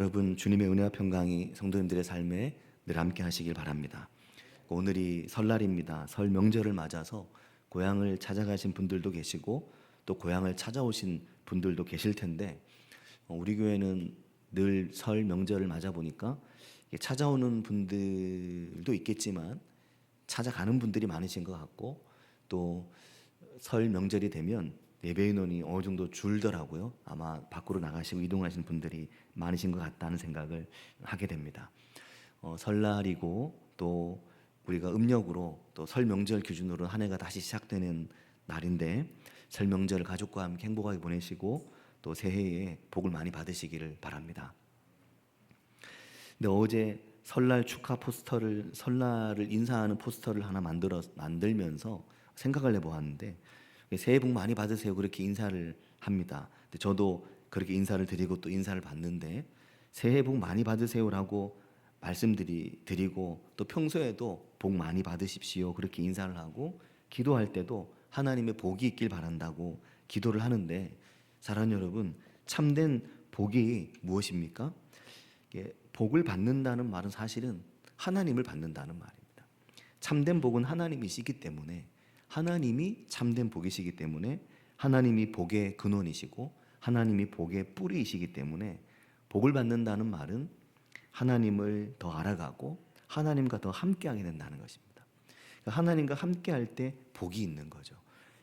여러분 주님의 은혜와 평강이 성도님들의 삶에 늘 함께 하시길 바랍니다. 오늘이 설날입니다. 설 명절을 맞아서 고향을 찾아가신 분들도 계시고 또 고향을 찾아오신 분들도 계실 텐데 어, 우리 교회는 늘 설 명절을 맞아 보니까 찾아오는 분들도 있겠지만 찾아가는 분들이 많으신 것 같고 또 설 명절이 되면 예배 인원이 어느 정도 줄더라고요. 아마 밖으로 나가시고 이동하시는 분들이 많으신 것 같다는 생각을 하게 됩니다. 어, 설날이고 또 우리가 음력으로 또 설 명절 기준으로 한 해가 다시 시작되는 날인데 설 명절을 가족과 함께 행복하게 보내시고 또 새해에 복을 많이 받으시기를 바랍니다. 근데 어제 설날 축하 포스터를 설날을 인사하는 포스터를 하나 만들어 만들면서 생각을 해보았는데 새해 복 많이 받으세요 그렇게 인사를 합니다. 저도 그렇게 인사를 드리고 또 인사를 받는데 새해 복 많이 받으세요라고 말씀드리 드리고 또 평소에도 복 많이 받으십시오 그렇게 인사를 하고 기도할 때도 하나님의 복이 있길 바란다고 기도를 하는데 사랑하는 여러분 참된 복이 무엇입니까? 이게 복을 받는다는 말은 사실은 하나님을 받는다는 말입니다. 참된 복은 하나님이시기 때문에 하나님이 참된 복이시기 때문에 하나님이 복의 근원이시고 하나님이 복의 뿌리이시기 때문에 복을 받는다는 말은 하나님을 더 알아가고 하나님과 더 함께하게 된다는 것입니다. 그러니까 하나님과 함께할 때 복이 있는 거죠.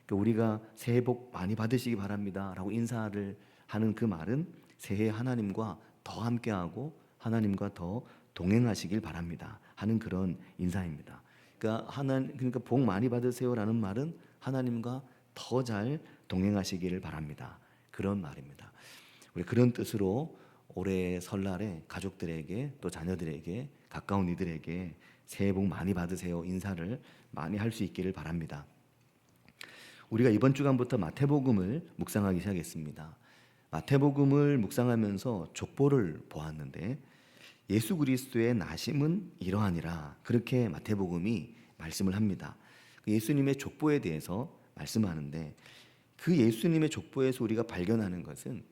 그러니까 우리가 새해 복 많이 받으시기 바랍니다라고 인사를 하는 그 말은 새해 하나님과 더 함께하고 하나님과 더 동행하시길 바랍니다 하는 그런 인사입니다. 그러니까 하나 그러니까 복 많이 받으세요라는 말은 하나님과 더 잘 동행하시기를 바랍니다. 그런 말입니다. 우리 그런 뜻으로 올해 설날에 가족들에게 또 자녀들에게 가까운 이들에게 새해 복 많이 받으세요 인사를 많이 할 수 있기를 바랍니다. 우리가 이번 주간부터 마태복음을 묵상하기 시작했습니다. 마태복음을 묵상하면서 족보를 보았는데 예수 그리스도의 나심은 이러하니라 그렇게 마태복음이 말씀을 합니다. 그 예수님의 족보에 대해서 말씀하는데 그 예수님의 족보에서 우리가 발견하는 것은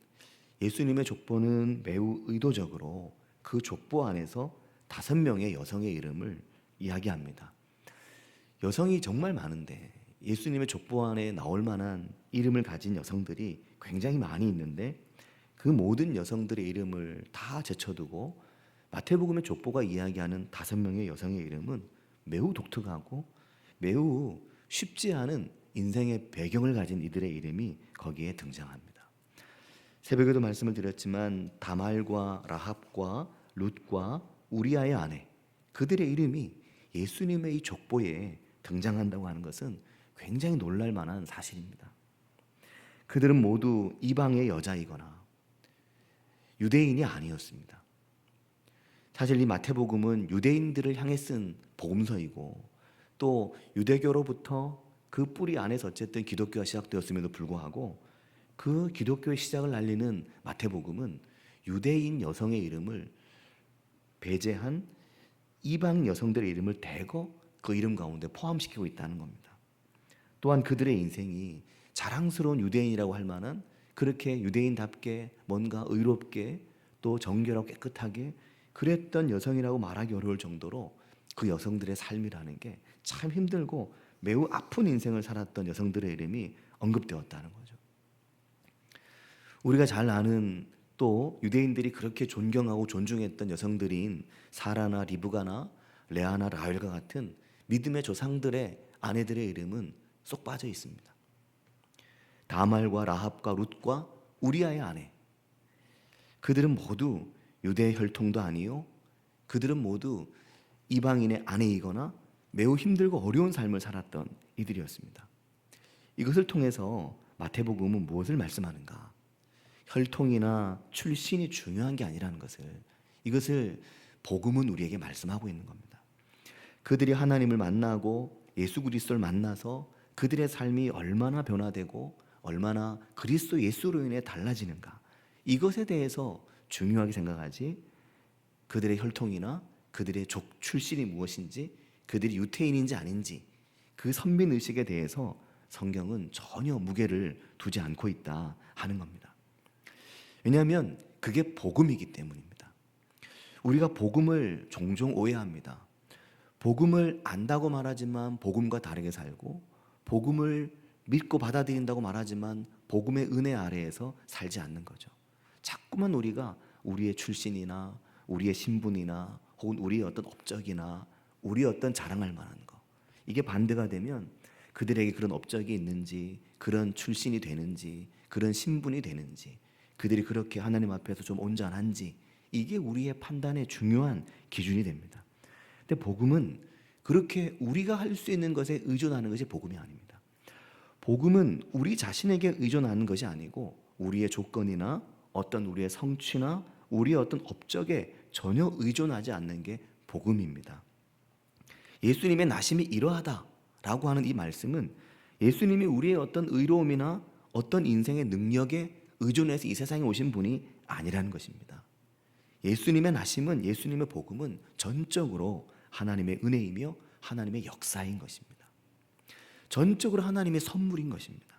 예수님의 족보는 매우 의도적으로 그 족보 안에서 다섯 명의 여성의 이름을 이야기합니다. 여성이 정말 많은데 예수님의 족보 안에 나올 만한 이름을 가진 여성들이 굉장히 많이 있는데 그 모든 여성들의 이름을 다 제쳐두고 마태복음의 족보가 이야기하는 다섯 명의 여성의 이름은 매우 독특하고 매우 쉽지 않은 인생의 배경을 가진 이들의 이름이 거기에 등장합니다. 새벽에도 말씀을 드렸지만 다말과 라합과 룻과 우리아의 아내 그들의 이름이 예수님의 이 족보에 등장한다고 하는 것은 굉장히 놀랄 만한 사실입니다. 그들은 모두 이방의 여자이거나 유대인이 아니었습니다. 사실 이 마태복음은 유대인들을 향해 쓴 복음서이고 또 유대교로부터 그 뿌리 안에서 어쨌든 기독교가 시작되었음에도 불구하고 그 기독교의 시작을 알리는 마태복음은 유대인 여성의 이름을 배제한 이방 여성들의 이름을 대거 그 이름 가운데 포함시키고 있다는 겁니다. 또한 그들의 인생이 자랑스러운 유대인이라고 할 만한 그렇게 유대인답게 뭔가 의롭게 또 정결하고 깨끗하게 그랬던 여성이라고 말하기 어려울 정도로 그 여성들의 삶이라는 게 참 힘들고 매우 아픈 인생을 살았던 여성들의 이름이 언급되었다는 거죠. 우리가 잘 아는 또 유대인들이 그렇게 존경하고 존중했던 여성들인 사라나 리브가나 레아나 라헬과 같은 믿음의 조상들의 아내들의 이름은 쏙 빠져 있습니다. 다말과 라합과 룻과 우리아의 아내. 그들은 모두 유대 혈통도 아니요. 그들은 모두 이방인의 아내이거나 매우 힘들고 어려운 삶을 살았던 이들이었습니다. 이것을 통해서 마태복음은 무엇을 말씀하는가? 혈통이나 출신이 중요한 게 아니라는 것을 이것을 복음은 우리에게 말씀하고 있는 겁니다. 그들이 하나님을 만나고 예수 그리스도를 만나서 그들의 삶이 얼마나 변화되고 얼마나 그리스도 예수로 인해 달라지는가 이것에 대해서 중요하게 생각하지 그들의 혈통이나 그들의 족 출신이 무엇인지 그들이 유태인인지 아닌지 그 선민 의식에 대해서 성경은 전혀 무게를 두지 않고 있다 하는 겁니다. 왜냐하면 그게 복음이기 때문입니다. 우리가 복음을 종종 오해합니다. 복음을 안다고 말하지만 복음과 다르게 살고 복음을 믿고 받아들인다고 말하지만 복음의 은혜 아래에서 살지 않는 거죠. 자꾸만 우리가 우리의 출신이나 우리의 신분이나 혹은 우리의 어떤 업적이나 우리의 어떤 자랑할 만한 거 이게 반대가 되면 그들에게 그런 업적이 있는지 그런 출신이 되는지 그런 신분이 되는지 그들이 그렇게 하나님 앞에서 좀 온전한지 이게 우리의 판단의 중요한 기준이 됩니다. 근데 복음은 그렇게 우리가 할 수 있는 것에 의존하는 것이 복음이 아닙니다. 복음은 우리 자신에게 의존하는 것이 아니고 우리의 조건이나 어떤 우리의 성취나 우리의 어떤 업적에 전혀 의존하지 않는 게 복음입니다. 예수님의 나심이 이러하다라고 하는 이 말씀은 예수님이 우리의 어떤 의로움이나 어떤 인생의 능력에 의존해서 이 세상에 오신 분이 아니라는 것입니다. 예수님의 나심은 예수님의 복음은 전적으로 하나님의 은혜이며 하나님의 역사인 것입니다. 전적으로 하나님의 선물인 것입니다.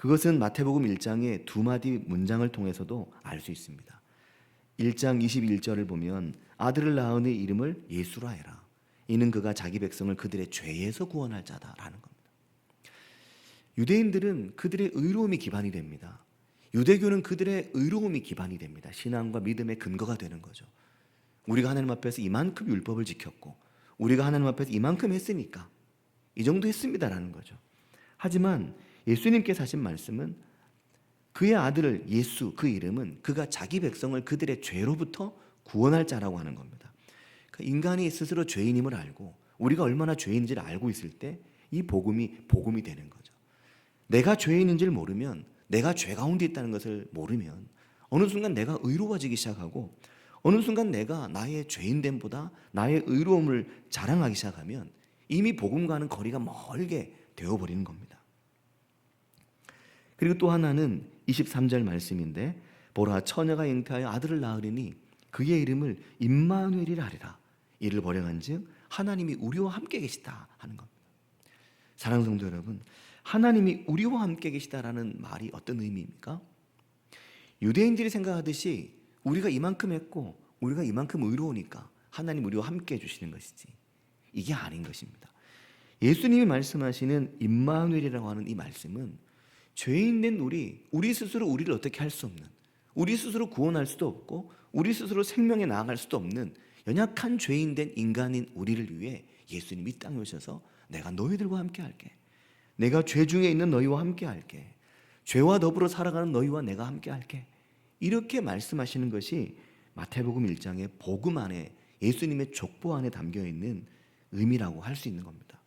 그것은 마태복음 1장의 두 마디 문장을 통해서도 알 수 있습니다. 1장 21절을 보면 아들을 낳은 의 이름을 예수라 해라. 이는 그가 자기 백성을 그들의 죄에서 구원할 자다라는 겁니다. 유대인들은 그들의 의로움이 기반이 됩니다. 유대교는 그들의 의로움이 기반이 됩니다. 신앙과 믿음의 근거가 되는 거죠. 우리가 하나님 앞에서 이만큼 율법을 지켰고 우리가 하나님 앞에서 이만큼 했으니까 이 정도 했습니다라는 거죠. 하지만 예수님께서 하신 말씀은 그의 아들을 예수 그 이름은 그가 자기 백성을 그들의 죄로부터 구원할 자라고 하는 겁니다. 그러니까 인간이 스스로 죄인임을 알고 우리가 얼마나 죄인인지를 알고 있을 때 이 복음이 복음이 되는 거죠. 내가 죄인인 줄 모르면 내가 죄 가운데 있다는 것을 모르면 어느 순간 내가 의로워지기 시작하고 어느 순간 내가 나의 죄인됨보다 나의 의로움을 자랑하기 시작하면 이미 복음과는 거리가 멀게 되어버리는 겁니다. 그리고 또 하나는 23절 말씀인데 보라 처녀가 잉태하여 아들을 낳으리니 그의 이름을 임마누엘이라 하리라 이를 번역한즉 하나님이 우리와 함께 계시다 하는 겁니다. 사랑하는 성도 여러분, 하나님이 우리와 함께 계시다라는 말이 어떤 의미입니까? 유대인들이 생각하듯이 우리가 이만큼 했고 우리가 이만큼 의로우니까 하나님 우리와 함께 해 주시는 것이지 이게 아닌 것입니다. 예수님이 말씀하시는 임마누엘이라고 하는 이 말씀은 죄인 된 우리, 우리 스스로 우리를 어떻게 할 수 없는, 우리 스스로 구원할 수도 없고, 우리 스스로 생명에 나아갈 수도 없는 연약한 죄인 된 인간인 우리를 위해 예수님이 땅에 오셔서 내가 너희들과 함께 할게. 내가 죄 중에 있는 너희와 함께 할게. 죄와 더불어 살아가는 너희와 내가 함께 할게. 이렇게 말씀하시는 것이 마태복음 1장의 복음 안에 예수님의 족보 안에 담겨 있는 의미라고 할 수 있는 겁니다.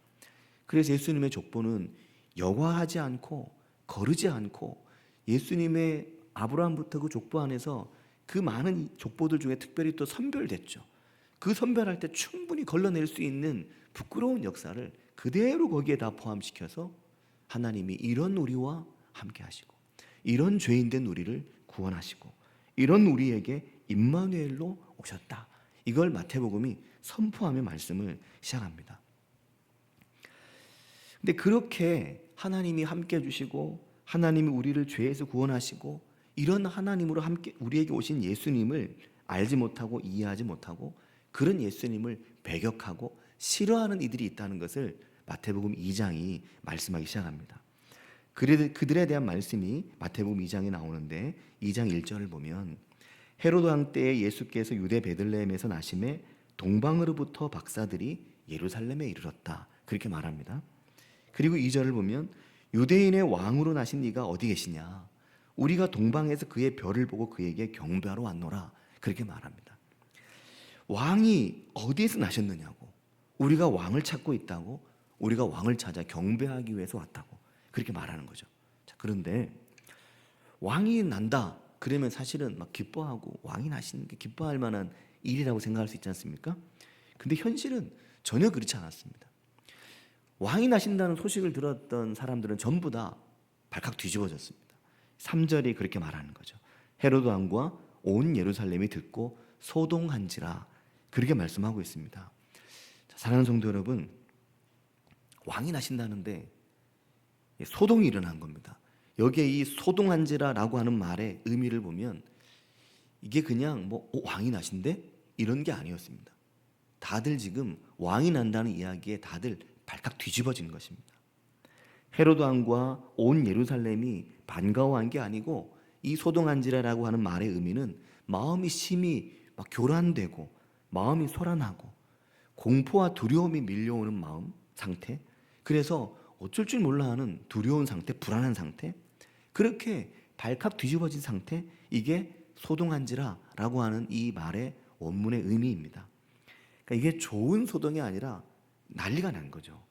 그래서 예수님의 족보는 여과하지 않고 거르지 않고 예수님의 아브라함부터 그 족보 안에서 그 많은 족보들 중에 특별히 또 선별됐죠. 그 선별할 때 충분히 걸러낼 수 있는 부끄러운 역사를 그대로 거기에 다 포함시켜서 하나님이 이런 우리와 함께 하시고 이런 죄인된 우리를 구원하시고 이런 우리에게 임마누엘로 오셨다. 이걸 마태복음이 선포하며 말씀을 시작합니다. 근데 그렇게 하나님이 함께 해주시고 하나님이 우리를 죄에서 구원하시고 이런 하나님으로 함께 우리에게 오신 예수님을 알지 못하고 이해하지 못하고 그런 예수님을 배격하고 싫어하는 이들이 있다는 것을 마태복음 2장이 말씀하기 시작합니다. 그들에 대한 말씀이 마태복음 2장에 나오는데 2장 1절을 보면 헤로드 왕 때에 예수께서 유대 베들레헴에서 나심에 동방으로부터 박사들이 예루살렘에 이르렀다. 그렇게 말합니다. 그리고 2절을 보면 유대인의 왕으로 나신 네가 어디 계시냐? 우리가 동방에서 그의 별을 보고 그에게 경배하러 왔노라. 그렇게 말합니다. 왕이 어디에서 나셨느냐고. 우리가 왕을 찾고 있다고. 우리가 왕을 찾아 경배하기 위해서 왔다고. 그렇게 말하는 거죠. 자, 그런데 왕이 난다. 그러면 사실은 막 기뻐하고 왕이 나시는 게 기뻐할 만한 일이라고 생각할 수 있지 않습니까? 근데 현실은 전혀 그렇지 않았습니다. 왕이 나신다는 소식을 들었던 사람들은 전부 다 발칵 뒤집어졌습니다. 3절이 그렇게 말하는 거죠. 헤로드 왕과 온 예루살렘이 듣고 소동한지라 그렇게 말씀하고 있습니다. 사랑하는 성도 여러분, 왕이 나신다는데 소동이 일어난 겁니다. 여기에 이 소동한지라라고 하는 말의 의미를 보면 이게 그냥 뭐 어, 왕이 나신데 이런 게 아니었습니다. 다들 지금 왕이 난다는 이야기에 다들 발칵 뒤집어진 것입니다. 헤로드 왕과 온 예루살렘이 반가워한 게 아니고 이 소동한지라라고 하는 말의 의미는 마음이 심히 막 교란되고 마음이 소란하고 공포와 두려움이 밀려오는 마음 상태 그래서 어쩔 줄 몰라 하는 두려운 상태 불안한 상태 그렇게 발칵 뒤집어진 상태 이게 소동한지라라고 하는 이 말의 원문의 의미입니다. 그러니까 이게 좋은 소동이 아니라 난리가 난 거죠.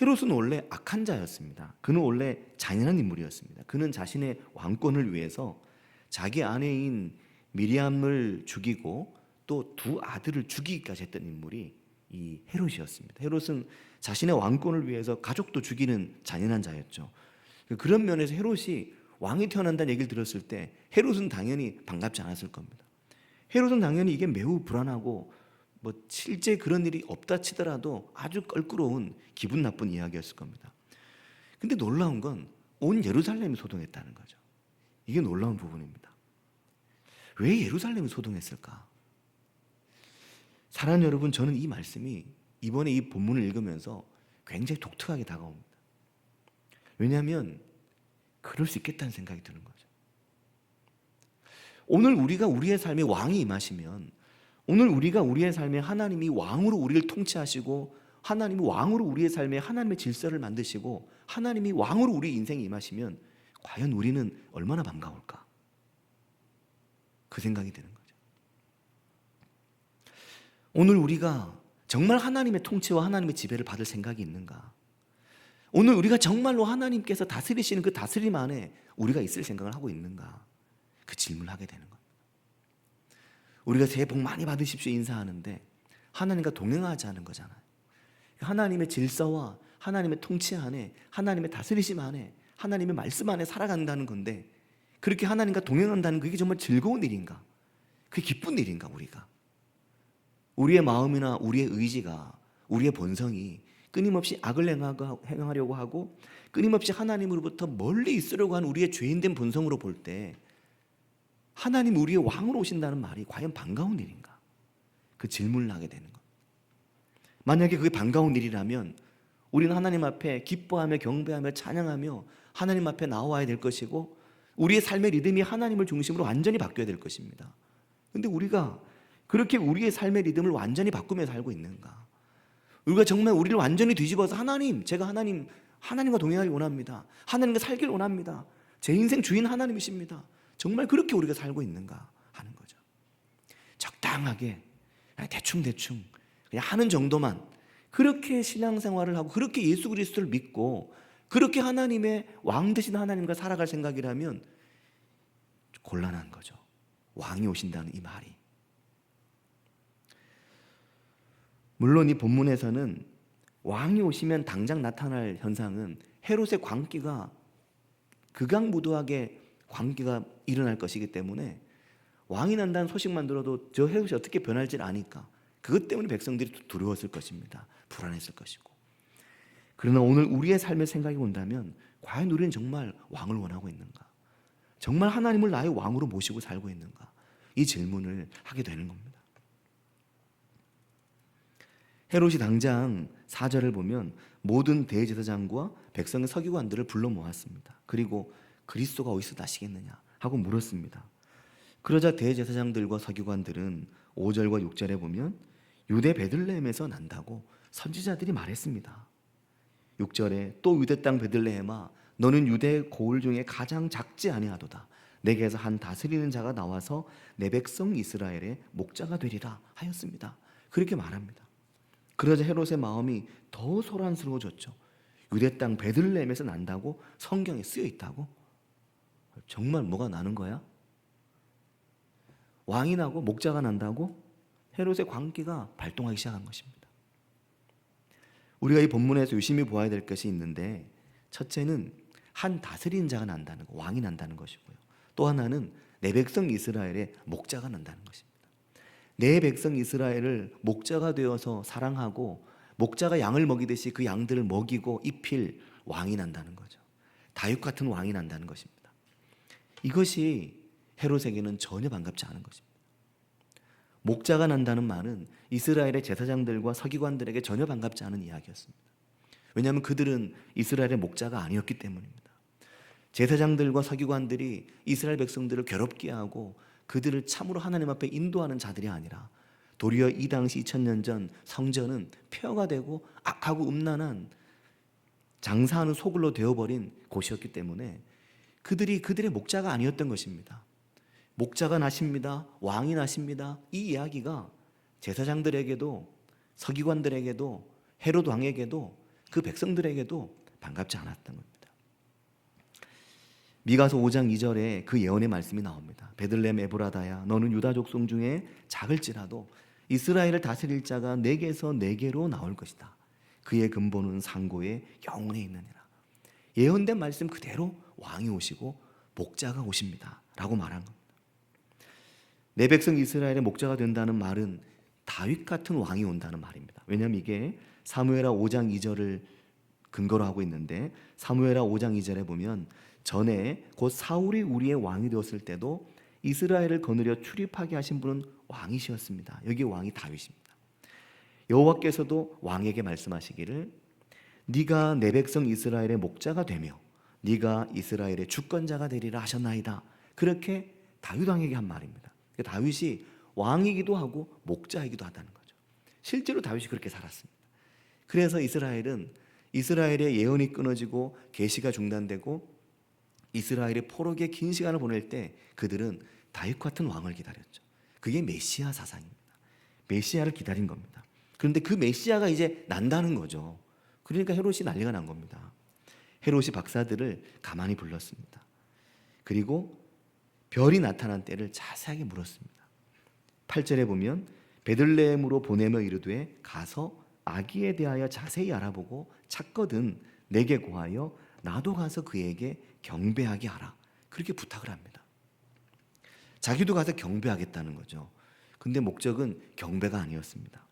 헤롯은 원래 악한 자였습니다. 그는 원래 잔인한 인물이었습니다. 그는 자신의 왕권을 위해서 자기 아내인 미리암을 죽이고 또 두 아들을 죽이기까지 했던 인물이 이 헤롯이었습니다. 헤롯은 자신의 왕권을 위해서 가족도 죽이는 잔인한 자였죠. 그런 면에서 헤롯이 왕이 태어난다는 얘기를 들었을 때 헤롯은 당연히 반갑지 않았을 겁니다. 헤롯은 당연히 이게 매우 불안하고 뭐 실제 그런 일이 없다 치더라도 아주 껄끄러운 기분 나쁜 이야기였을 겁니다. 근데 놀라운 건 온 예루살렘이 소동했다는 거죠. 이게 놀라운 부분입니다. 왜 예루살렘이 소동했을까? 사랑하는 여러분, 저는 이 말씀이 이번에 이 본문을 읽으면서 굉장히 독특하게 다가옵니다. 왜냐하면 그럴 수 있겠다는 생각이 드는 거죠. 오늘 우리가 우리의 삶에 왕이 임하시면 오늘 우리가 우리의 삶에 하나님이 왕으로 우리를 통치하시고 하나님이 왕으로 우리의 삶에 하나님의 질서를 만드시고 하나님이 왕으로 우리 인생에 임하시면 과연 우리는 얼마나 반가울까? 그 생각이 드는 거죠. 오늘 우리가 정말 하나님의 통치와 하나님의 지배를 받을 생각이 있는가? 오늘 우리가 정말로 하나님께서 다스리시는 그 다스림 안에 우리가 있을 생각을 하고 있는가? 그 질문을 하게 되는 겁니다. 우리가 새해 복 많이 받으십시오 인사하는데 하나님과 동행하지 않은 거잖아요. 하나님의 질서와 하나님의 통치 안에 하나님의 다스리심 안에 하나님의 말씀 안에 살아간다는 건데 그렇게 하나님과 동행한다는 그게 정말 즐거운 일인가? 그게 기쁜 일인가 우리가? 우리의 마음이나 우리의 의지가 우리의 본성이 끊임없이 악을 행하려고 하고 끊임없이 하나님으로부터 멀리 있으려고 하는 우리의 죄인된 본성으로 볼 때 하나님 우리의 왕으로 오신다는 말이 과연 반가운 일인가? 그 질문을 하게 되는 것. 만약에 그게 반가운 일이라면 우리는 하나님 앞에 기뻐하며 경배하며 찬양하며 하나님 앞에 나와야 될 것이고 우리의 삶의 리듬이 하나님을 중심으로 완전히 바뀌어야 될 것입니다. 근데 우리가 그렇게 우리의 삶의 리듬을 완전히 바꾸며 살고 있는가? 우리가 정말 우리를 완전히 뒤집어서 하나님, 제가 하나님, 하나님과 동행하기 원합니다. 하나님과 살길 원합니다. 제 인생 주인 하나님이십니다. 정말 그렇게 우리가 살고 있는가 하는 거죠. 적당하게, 대충 대충, 그냥 하는 정도만 그렇게 신앙생활을 하고 그렇게 예수 그리스도를 믿고 그렇게 하나님의 왕 되신 하나님과 살아갈 생각이라면 곤란한 거죠. 왕이 오신다는 이 말이. 물론 이 본문에서는 왕이 오시면 당장 나타날 현상은 헤롯의 광기가 극악무도하게 광기가 일어날 것이기 때문에 왕이 난다는 소식만 들어도 저 헤롯이 어떻게 변할지 아니까 그것 때문에 백성들이 두려웠을 것입니다. 불안했을 것이고. 그러나 오늘 우리의 삶의 생각이 온다면 과연 우리는 정말 왕을 원하고 있는가? 정말 하나님을 나의 왕으로 모시고 살고 있는가? 이 질문을 하게 되는 겁니다. 헤롯이 당장 사절을 보면 모든 대제사장과 백성의 서기관들을 불러 모았습니다. 그리고 그리스도가 어디서 나시겠느냐 하고 물었습니다. 그러자 대제사장들과 서기관들은 5절과 6절에 보면 유대 베들레헴에서 난다고 선지자들이 말했습니다. 6절에 또 유대 땅 베들레헴아 너는 유대 고을 중에 가장 작지 아니하도다. 내게서 한 다스리는 자가 나와서 내 백성 이스라엘의 목자가 되리라 하였습니다. 그렇게 말합니다. 그러자 헤롯의 마음이 더 소란스러워졌죠. 유대 땅 베들레헴에서 난다고 성경에 쓰여 있다고? 정말 뭐가 나는 거야? 왕이 나고 목자가 난다고? 헤롯의 광기가 발동하기 시작한 것입니다. 우리가 이 본문에서 유심히 보아야 될 것이 있는데 첫째는 한 다스리는 자가 난다는 거, 왕이 난다는 것이고요. 또 하나는 내 백성 이스라엘의 목자가 난다는 것입니다. 내 백성 이스라엘을 목자가 되어서 사랑하고 목자가 양을 먹이듯이 그 양들을 먹이고 입힐 왕이 난다는 거죠. 다윗 같은 왕이 난다는 것입니다. 이것이 헤롯에게는 전혀 반갑지 않은 것입니다. 목자가 난다는 말은 이스라엘의 제사장들과 서기관들에게 전혀 반갑지 않은 이야기였습니다. 왜냐하면 그들은 이스라엘의 목자가 아니었기 때문입니다. 제사장들과 서기관들이 이스라엘 백성들을 괴롭게 하고 그들을 참으로 하나님 앞에 인도하는 자들이 아니라 도리어 이 당시 2000년 전 성전은 폐허가 되고 악하고 음란한 장사하는 소굴로 되어버린 곳이었기 때문에 그들이 그들의 목자가 아니었던 것입니다. 목자가 나십니다. 왕이 나십니다. 이 이야기가 제사장들에게도 서기관들에게도 헤롯 왕에게도 그 백성들에게도 반갑지 않았던 겁니다. 미가서 5장 2절에 그 예언의 말씀이 나옵니다. 베들레헴 에브라다야 너는 유다 족속 중에 작을지라도 이스라엘을 다스릴 자가 내게서 내게로 나올 것이다. 그의 근본은 상고의 영혼에 있느니라. 예언된 말씀 그대로 왕이 오시고 목자가 오십니다. 라고 말한 겁니다. 내 백성 이스라엘의 목자가 된다는 말은 다윗 같은 왕이 온다는 말입니다. 왜냐하면 이게 사무엘하 5장 2절을 근거로 하고 있는데 사무엘하 5장 2절에 보면 전에 곧 사울이 우리의 왕이 되었을 때도 이스라엘을 거느려 출입하게 하신 분은 왕이시었습니다. 여기 왕이 다윗입니다. 여호와께서도 왕에게 말씀하시기를 네가 내 백성 이스라엘의 목자가 되며 네가 이스라엘의 주권자가 되리라 하셨나이다. 그렇게 다윗 왕에게 한 말입니다. 그러니까 다윗이 왕이기도 하고 목자이기도 하다는 거죠. 실제로 다윗이 그렇게 살았습니다. 그래서 이스라엘은 이스라엘의 예언이 끊어지고 계시가 중단되고 이스라엘이 포로기에 긴 시간을 보낼 때 그들은 다윗 같은 왕을 기다렸죠. 그게 메시아 사상입니다. 메시아를 기다린 겁니다. 그런데 그 메시아가 이제 난다는 거죠. 그러니까 헤롯이 난리가 난 겁니다. 헤롯이 박사들을 가만히 불렀습니다. 그리고 별이 나타난 때를 자세하게 물었습니다. 8절에 보면 베들레헴으로 보내며 이르되 가서 아기에 대하여 자세히 알아보고 찾거든 내게 고하여 나도 가서 그에게 경배하게 하라. 그렇게 부탁을 합니다. 자기도 가서 경배하겠다는 거죠. 근데 목적은 경배가 아니었습니다.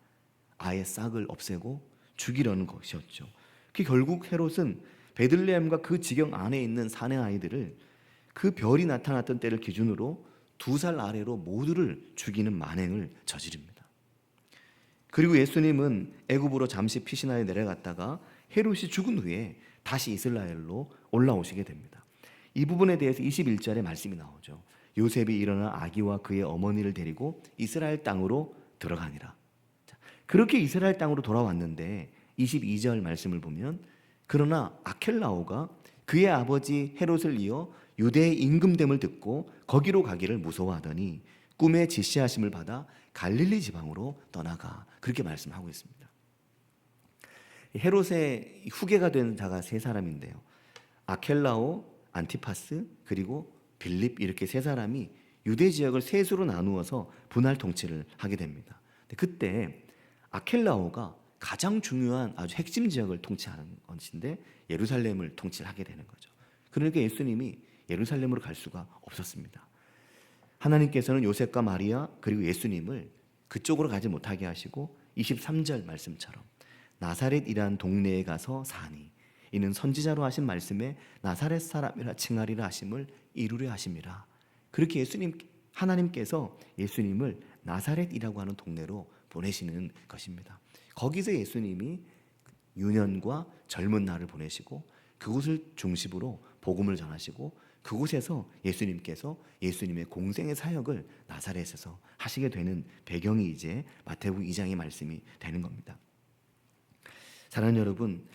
아예 싹을 없애고 죽이려는 것이었죠. 그 결국 헤롯은 베들레헴과 그 지경 안에 있는 사내 아이들을 그 별이 나타났던 때를 기준으로 두 살 아래로 모두를 죽이는 만행을 저지릅니다. 그리고 예수님은 애굽으로 잠시 피신하여 내려갔다가 헤롯이 죽은 후에 다시 이스라엘로 올라오시게 됩니다. 이 부분에 대해서 21절에 말씀이 나오죠. 요셉이 일어나 아기와 그의 어머니를 데리고 이스라엘 땅으로 들어가니라. 자, 그렇게 이스라엘 땅으로 돌아왔는데 22절 말씀을 보면 그러나 아켈라오가 그의 아버지 헤롯을 이어 유대의 임금됨을 듣고 거기로 가기를 무서워하더니 꿈에 지시하심을 받아 갈릴리 지방으로 떠나가 그렇게 말씀하고 있습니다. 헤롯의 후계가 된 자가 세 사람인데요. 아켈라오, 안티파스 그리고 빌립 이렇게 세 사람이 유대 지역을 셋으로 나누어서 분할 통치를 하게 됩니다. 그때 아켈라오가 가장 중요한 아주 핵심 지역을 통치하는 것인데 예루살렘을 통치하게 되는 거죠. 그러니까 예수님이 예루살렘으로 갈 수가 없었습니다. 하나님께서는 요셉과 마리아 그리고 예수님을 그쪽으로 가지 못하게 하시고 23절 말씀처럼 나사렛이란 동네에 가서 사니 이는 선지자로 하신 말씀에 나사렛 사람이라 칭하리라 하심을 이루려 하심이라. 그렇게 예수님 하나님께서 예수님을 나사렛이라고 하는 동네로 보내시는 것입니다. 거기서 예수님이 유년과 젊은 날을 보내시고 그곳을 중심으로 복음을 전하시고 그곳에서 예수님께서 예수님의 공생의 사역을 나사렛에서 하시게 되는 배경이 이제 마태복음 2장의 말씀이 되는 겁니다. 사랑하는 여러분,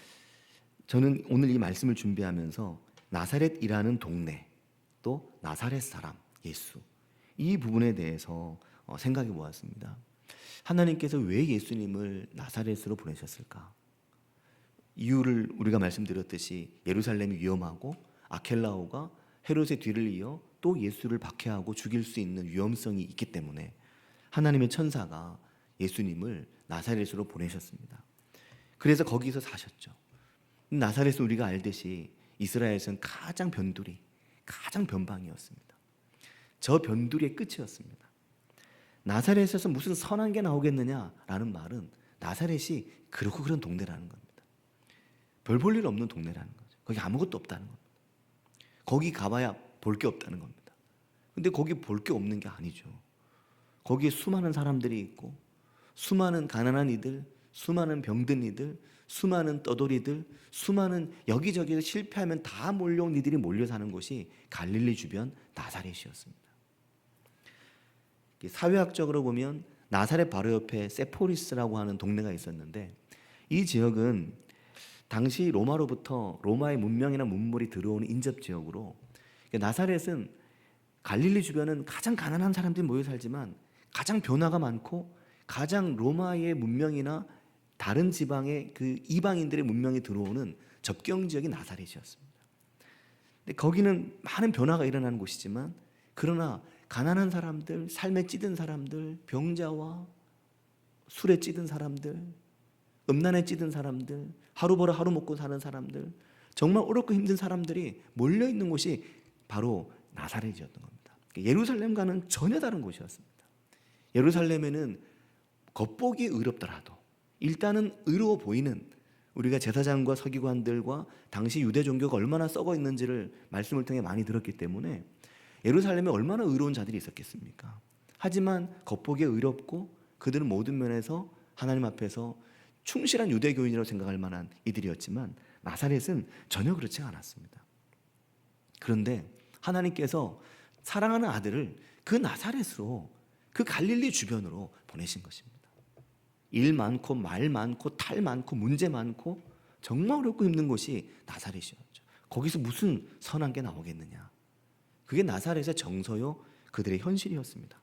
저는 오늘 이 말씀을 준비하면서 나사렛이라는 동네 또 나사렛 사람 예수 이 부분에 대해서 어, 생각해 보았습니다. 하나님께서 왜 예수님을 나사렛으로 보내셨을까? 이유를 우리가 말씀드렸듯이 예루살렘이 위험하고 아켈라오가 헤롯의 뒤를 이어 또 예수를 박해하고 죽일 수 있는 위험성이 있기 때문에 하나님의 천사가 예수님을 나사렛으로 보내셨습니다. 그래서 거기서 사셨죠. 나사렛은 우리가 알듯이 이스라엘에서는 가장 변두리, 가장 변방이었습니다. 저 변두리의 끝이었습니다. 나사렛에서 무슨 선한 게 나오겠느냐라는 말은 나사렛이 그렇고 그런 동네라는 겁니다. 별 볼 일 없는 동네라는 거죠. 거기 아무것도 없다는 겁니다. 거기 가봐야 볼 게 없다는 겁니다. 근데 거기 볼 게 없는 게 아니죠. 거기에 수많은 사람들이 있고 수많은 가난한 이들, 수많은 병든 이들, 수많은 떠돌이들, 수많은 여기저기서 실패하면 다 몰려온 이들이 몰려 사는 곳이 갈릴리 주변 나사렛이었습니다. 사회학적으로 보면 나사렛 바로 옆에 세포리스라고 하는 동네가 있었는데 이 지역은 당시 로마로부터 로마의 문명이나 문물이 들어오는 인접 지역으로 나사렛은 갈릴리 주변은 가장 가난한 사람들이 모여 살지만 가장 변화가 많고 가장 로마의 문명이나 다른 지방의 그 이방인들의 문명이 들어오는 접경 지역이 나사렛이었습니다. 근데 거기는 많은 변화가 일어나는 곳이지만 그러나 가난한 사람들, 삶에 찌든 사람들, 병자와 술에 찌든 사람들, 음란에 찌든 사람들, 하루 벌어 하루 먹고 사는 사람들, 정말 어렵고 힘든 사람들이 몰려 있는 곳이 바로 나사렛이었던 겁니다. 예루살렘과는 전혀 다른 곳이었습니다. 예루살렘에는 겉보기 의롭더라도 일단은 의로워 보이는 우리가 제사장과 서기관들과 당시 유대 종교가 얼마나 썩어 있는지를 말씀을 통해 많이 들었기 때문에 예루살렘에 얼마나 의로운 자들이 있었겠습니까? 하지만 겉보기에 의롭고 그들은 모든 면에서 하나님 앞에서 충실한 유대교인이라고 생각할 만한 이들이었지만 나사렛은 전혀 그렇지 않았습니다. 그런데 하나님께서 사랑하는 아들을 그 나사렛으로 그 갈릴리 주변으로 보내신 것입니다. 일 많고 말 많고 탈 많고 문제 많고 정말 어렵고 힘든 곳이 나사렛이었죠. 거기서 무슨 선한 게 나오겠느냐? 그게 나사렛의 정서요 그들의 현실이었습니다.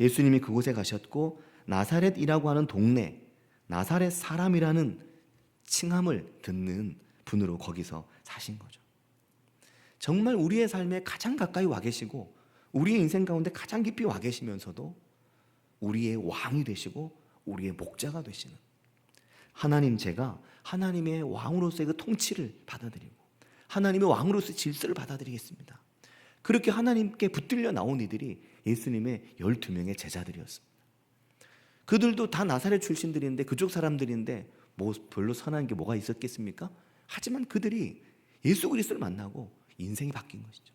예수님이 그곳에 가셨고 나사렛이라고 하는 동네 나사렛 사람이라는 칭함을 듣는 분으로 거기서 사신 거죠. 정말 우리의 삶에 가장 가까이 와 계시고 우리의 인생 가운데 가장 깊이 와 계시면서도 우리의 왕이 되시고 우리의 목자가 되시는 하나님 제가 하나님의 왕으로서의 그 통치를 받아들이고 하나님의 왕으로서의 질서를 받아들이겠습니다. 그렇게 하나님께 붙들려 나온 이들이 예수님의 12명의 제자들이었습니다. 그들도 다 나사렛 출신들인데 그쪽 사람들인데 뭐 별로 선한 게 뭐가 있었겠습니까? 하지만 그들이 예수 그리스도를 만나고 인생이 바뀐 것이죠.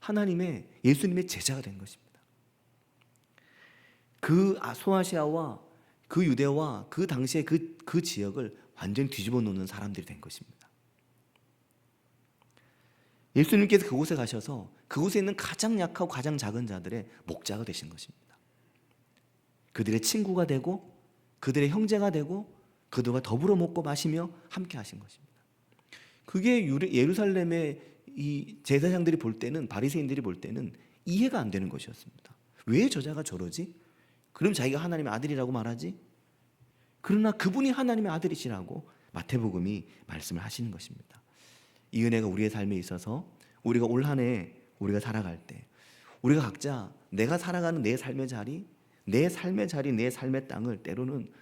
하나님의 예수님의 제자가 된 것입니다. 그 소아시아와 그 유대와 그 당시의 그, 그 지역을 완전히 뒤집어 놓는 사람들이 된 것입니다. 예수님께서 그곳에 가셔서 그곳에 있는 가장 약하고 가장 작은 자들의 목자가 되신 것입니다. 그들의 친구가 되고 그들의 형제가 되고 그들과 더불어 먹고 마시며 함께 하신 것입니다. 그게 예루살렘의 이 제사장들이 볼 때는 바리새인들이 볼 때는 이해가 안 되는 것이었습니다. 왜 저자가 저러지? 그럼 자기가 하나님의 아들이라고 말하지? 그러나 그분이 하나님의 아들이시라고 마태복음이 말씀을 하시는 것입니다. 이 은혜가 우리의 삶에 있어서 우리가 올 한 해 우리가 살아갈 때 우리가 각자 내가 살아가는 내 삶의 자리, 내 삶의 자리, 내 삶의 땅을 때로는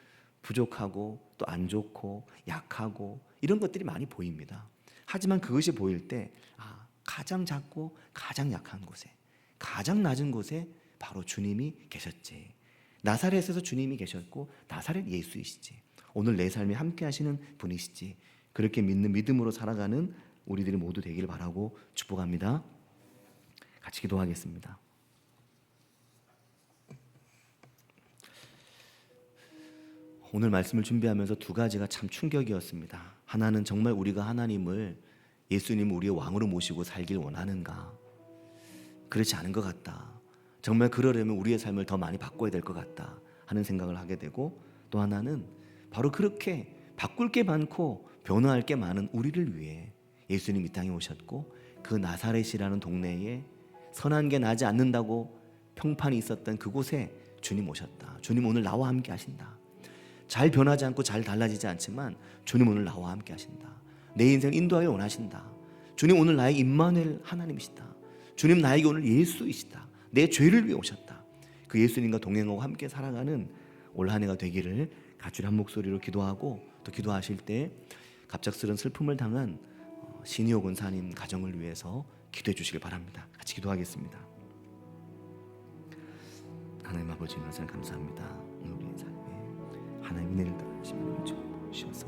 부족하고 또 안 좋고 약하고 이런 것들이 많이 보입니다. 하지만 그것이 보일 때 아, 가장 작고 가장 약한 곳에 가장 낮은 곳에 바로 주님이 계셨지. 나사렛에서 주님이 계셨고 나사렛 예수이시지. 오늘 내 삶에 함께 하시는 분이시지. 그렇게 믿는 믿음으로 살아가는 우리들이 모두 되기를 바라고 축복합니다. 같이 기도하겠습니다. 오늘 말씀을 준비하면서 두 가지가 참 충격이었습니다. 하나는 정말 우리가 하나님을 예수님 우리의 왕으로 모시고 살길 원하는가? 그렇지 않은 것 같다. 정말 그러려면 우리의 삶을 더 많이 바꿔야 될 것 같다 하는 생각을 하게 되고 또 하나는 바로 그렇게 바꿀 게 많고 변화할 게 많은 우리를 위해 예수님 이 땅에 오셨고 그 나사렛이라는 동네에 선한 게 나지 않는다고 평판이 있었던 그곳에 주님 오셨다. 주님 오늘 나와 함께 하신다. 잘 변하지 않고 잘 달라지지 않지만 주님 오늘 나와 함께 하신다. 내 인생 인도하여 원하신다. 주님 오늘 나의 임마누엘 하나님이시다. 주님 나에게 오늘 예수이시다. 내 죄를 위해 오셨다. 그 예수님과 동행하고 함께 살아가는 올 한해가 되기를 가출 한 목소리로 기도하고 또 기도하실 때 갑작스런 슬픔을 당한 신이호 권사님 가정을 위해서 기도해 주시길 바랍니다. 같이 기도하겠습니다. 하나님 아버지 은혜를 감사합니다. 우리의 삶에 하나님 은혜를 더하시면 주셔서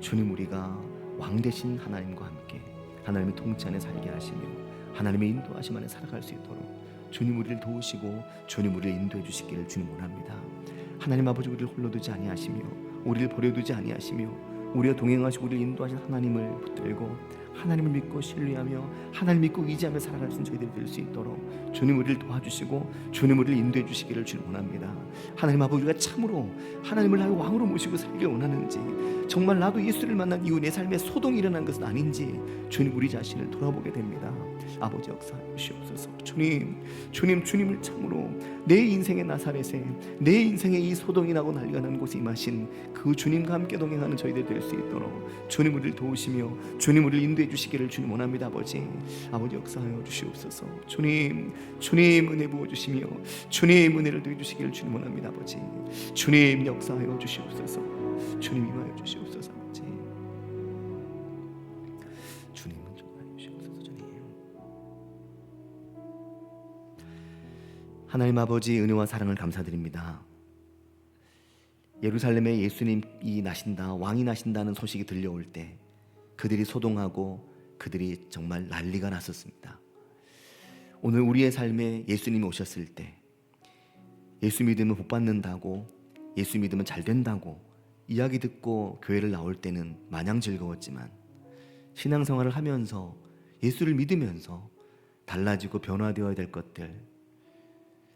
주님 우리가 왕 되신 하나님과 함께 하나님의 통치 안에 살게 하시며 하나님의 인도하심 안에 살아갈 수 있도록 주님 우리를 도우시고 주님 우리를 인도해 주시기를 주님 원합니다. 하나님 아버지 우리를 홀로 두지 아니하시며 우리를 버려두지 아니하시며 우리와 동행하시고 우리를 인도하신 하나님을 붙들고 하나님을 믿고 신뢰하며 하나님 믿고 의지하며 살아갈 수 있는 저희들이 될 수 있도록 주님 우리를 도와주시고 주님 우리를 인도해 주시기를 주님 원합니다. 하나님 아버지 우리가 참으로 하나님을 나의 왕으로 모시고 살기 원하는지 정말 나도 예수를 만난 이후 내 삶에 소동이 일어난 것은 아닌지 주님 우리 자신을 돌아보게 됩니다. 아버지 역사해 주시옵소서. 주님, 주님, 주님을 참으로 내 인생의 나사렛에 내 인생의 이 소동이 나고 난리가 난 곳에 임하신 그 주님과 함께 동행하는 저희들 될 수 있도록 주님 우리를 도우시며 주님 우리를 인도해 주시기를 주님 원합니다. 아버지, 아버지 역사하여 주시옵소서. 주님, 주님 은혜 부어 주시며 주님 은혜를 더해 주시기를 주님 원합니다. 아버지, 주님 역사하여 주시옵소서. 주님 임하여 주시옵소서. 아버지, 주님은 정말 주시옵소서. 주님. 하나님 아버지 은혜와 사랑을 감사드립니다. 예루살렘에 예수님이 나신다, 왕이 나신다는 소식이 들려올 때 그들이 소동하고 그들이 정말 난리가 났었습니다. 오늘 우리의 삶에 예수님이 오셨을 때 예수 믿으면 복 받는다고 예수 믿으면 잘 된다고 이야기 듣고 교회를 나올 때는 마냥 즐거웠지만 신앙생활을 하면서 예수를 믿으면서 달라지고 변화되어야 될 것들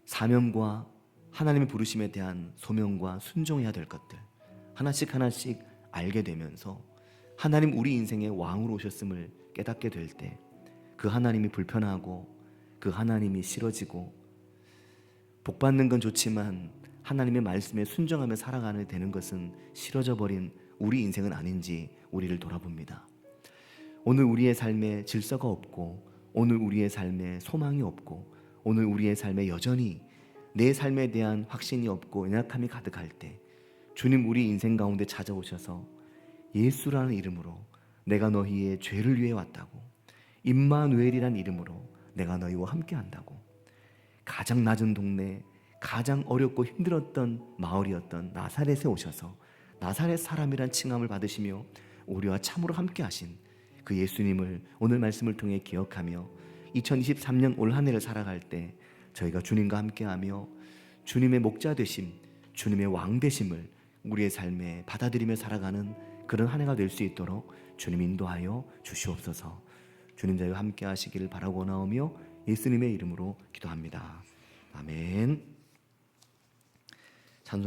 사명과 하나님의 부르심에 대한 소명과 순종해야 될 것들 하나씩 하나씩 알게 되면서 하나님 우리 인생의 왕으로 오셨음을 깨닫게 될 때 그 하나님이 불편하고 그 하나님이 싫어지고 복 받는 건 좋지만 하나님의 말씀에 순종하며 살아가는 되는 것은 싫어져 버린 우리 인생은 아닌지 우리를 돌아봅니다. 오늘 우리의 삶에 질서가 없고 오늘 우리의 삶에 소망이 없고 오늘 우리의 삶에 여전히 내 삶에 대한 확신이 없고 연약함이 가득할 때 주님 우리 인생 가운데 찾아오셔서 예수라는 이름으로 내가 너희의 죄를 위해 왔다고 임마누엘이란 이름으로 내가 너희와 함께 한다고 가장 낮은 동네 가장 어렵고 힘들었던 마을이었던 나사렛에 오셔서 나사렛 사람이란 칭함을 받으시며 우리와 참으로 함께 하신 그 예수님을 오늘 말씀을 통해 기억하며 2023년 올 한 해를 살아갈 때 저희가 주님과 함께하며 주님의 목자 되심, 주님의 왕 되심을 우리의 삶에 받아들이며 살아가는 그런 한 해가 될 수 있도록 주님 인도하여 주시옵소서. 주님 자유 함께 하시기를 바라고 나오며 예수님의 이름으로 기도합니다. 아멘.